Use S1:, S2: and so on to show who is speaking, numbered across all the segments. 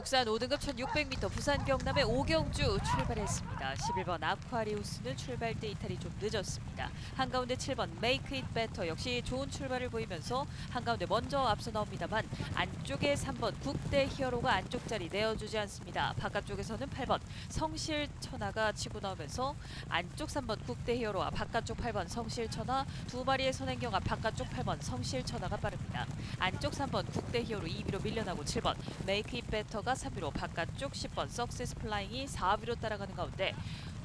S1: 국산 5등급 1600m 부산 경남의 오경주 출발했습니다. 11번 아쿠아리우스는 출발 때 이탈이 좀 늦었습니다. 한가운데 7번 메이크 잇 베터 역시 좋은 출발을 보이면서 한가운데 먼저 앞서 나옵니다만 안쪽에 3번 국대 히어로가 안쪽 자리 내어주지 않습니다. 바깥쪽에서는 8번 성실 천하가 치고 나오면서 안쪽 3번 국대 히어로와 바깥쪽 8번 성실 천하 두 마리의 선행경아 바깥쪽 8번 성실 천하가 빠릅니다. 안쪽 3번 국대 히어로 2위로 밀려나고 7번 메이크 잇 베터가 3위로 바깥쪽 10번 석세스 플라잉이 4위로 따라가는 가운데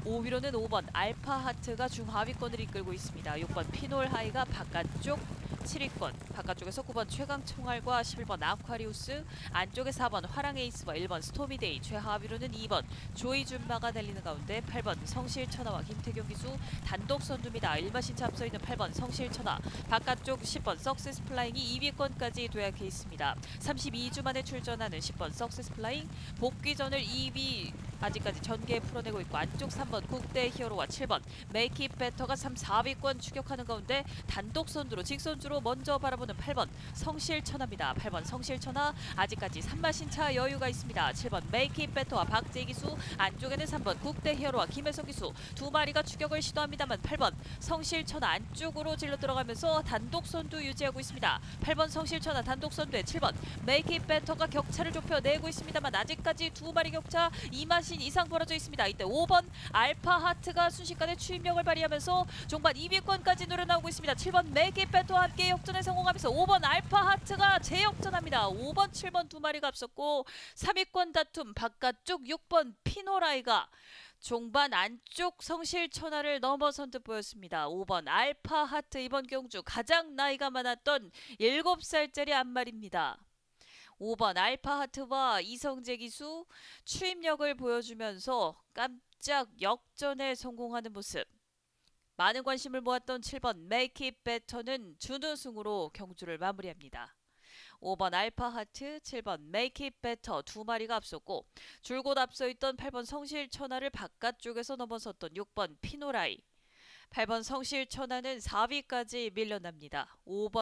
S1: 5위로는 5번 알파 하트가 중하위권을 이끌고 있습니다. 6번 피놀 하이가 바깥쪽 7위권, 바깥쪽에서 9번 최강 총알과 11번 아쿠아리우스, 안쪽에 4번 화랑 에이스와 1번 스토미데이, 최하위로는 2번 조이 준마가 달리는 가운데 8번 성실천하와 김태경 기수 단독 선두입니다. 1마 신차 앞서 있는 8번 성실천하, 바깥쪽 10번 석세스 플라잉이 2위권까지 도약해 있습니다. 32주 만에 출전하는 10번 석세스 플라잉, 복귀전을 2위 아직까지 전개 풀어내고 있고 안쪽 3번 국대 히어로와 7번 메이키 베터가 3, 4위권 추격하는 가운데 단독 선두로 직선주로 먼저 바라보는 8번 성실천하입니다. 8번 성실천하 아직까지 3마신차 여유가 있습니다. 7번 메이키 베터와 박재 기수 안쪽에는 3번 국대 히어로와 김혜성 기수 두 마리가 추격을 시도합니다만 8번 성실천하 안쪽으로 질러 들어가면서 단독 선두 유지하고 있습니다. 8번 성실천하 단독 선두에 7번 메이키 베터가 격차를 좁혀내고 있습니다만 아직까지 두 마리 격차 2마 신 이상 벌어져 있습니다. 이때 5번 알파 하트가 순식간에 추임력을 발휘하면서 종반 2위권까지 노려나오고 있습니다. 7번 메이키 베터와 함께 역전에 성공하면서 5번 알파 하트가 재역전합니다. 5번 7번 두 마리가 앞섰고 3위권 다툼 바깥쪽 6번 피노라이가 종반 안쪽 성실천하를 넘어선 듯 보였습니다. 5번 알파 하트 이번 경주 가장 나이가 많았던 7살짜리 안말입니다. 5번 알파 하트와 이성재 기수 추임력을 보여주면서 깜짝 역전에 성공하는 모습. 많은 관심을 모았던 7번 메이키 베터는 준우승으로 경주를 마무리합니다. 5번 알파 하트, 7번 메이키 베터 두 마리가 앞섰고 줄곧 앞서 있던 8번 성실천하를 바깥쪽에서 넘어섰던 6번 피노라이 8번 성실천하는 4위까지 밀려납니다. 5번